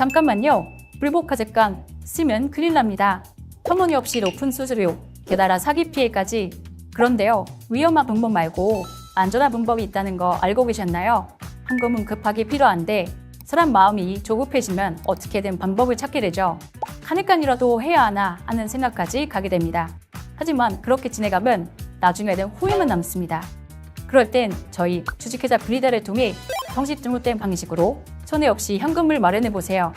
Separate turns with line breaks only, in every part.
잠깐만요. 불복화 잠깐 쓰면 큰일 납니다. 터무니없이 높은 수수료, 게다가 사기 피해까지. 그런데요, 위험한 방법 말고 안전한 방법이 있다는 거 알고 계셨나요? 현금은 급하게 필요한데 사람 마음이 조급해지면 어떻게든 방법을 찾게 되죠. 하니까이라도 해야 하나 하는 생각까지 가게 됩니다. 하지만 그렇게 지내가면 나중에는 후회만 남습니다. 그럴 땐 저희 주식회사 브리다를 통해 정식 등록된 방식으로 손해 없이 현금을 마련해 보세요.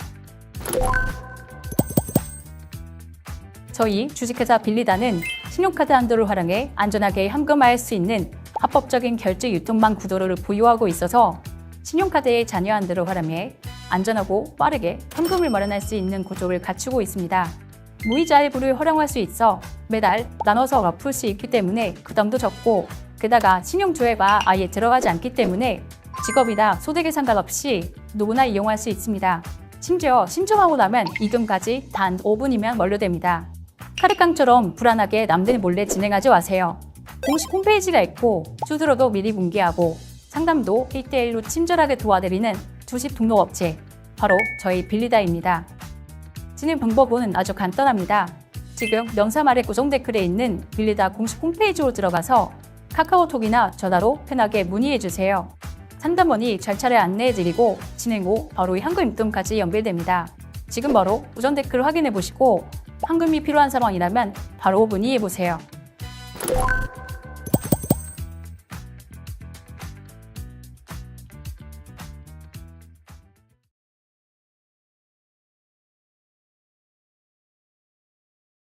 저희 주식회사 빌리다는 신용카드 한도를 활용해 안전하게 현금화할 수 있는 합법적인 결제 유통망 구도를 보유하고 있어서 신용카드의 잔여 한도를 활용해 안전하고 빠르게 현금을 마련할 수 있는 구조를 갖추고 있습니다. 무이자 할부를 활용할 수 있어 매달 나눠서 갚을 수 있기 때문에 부담도 적고 게다가 신용조회가 아예 들어가지 않기 때문에 직업이나 소득에 상관없이 누구나 이용할 수 있습니다. 심지어 신청하고 나면 이금까지 단 5분이면 완료됩니다. 카드깡처럼 불안하게 남들 몰래 진행하지 마세요. 공식 홈페이지가 있고 수수료도 미리 공개하고 상담도 1대1로 친절하게 도와드리는 주식 등록업체 바로 저희 빌리다입니다. 진행 방법은 아주 간단합니다. 지금 영상 아래 고정 댓글에 있는 빌리다 공식 홈페이지로 들어가서 카카오톡이나 전화로 편하게 문의해 주세요. 상담원이 절차를 안내해드리고 진행 후 바로 현금 입금까지 연결됩니다. 지금 바로 고정 댓글 확인해보시고 현금이 필요한 상황이라면 바로 문의해보세요.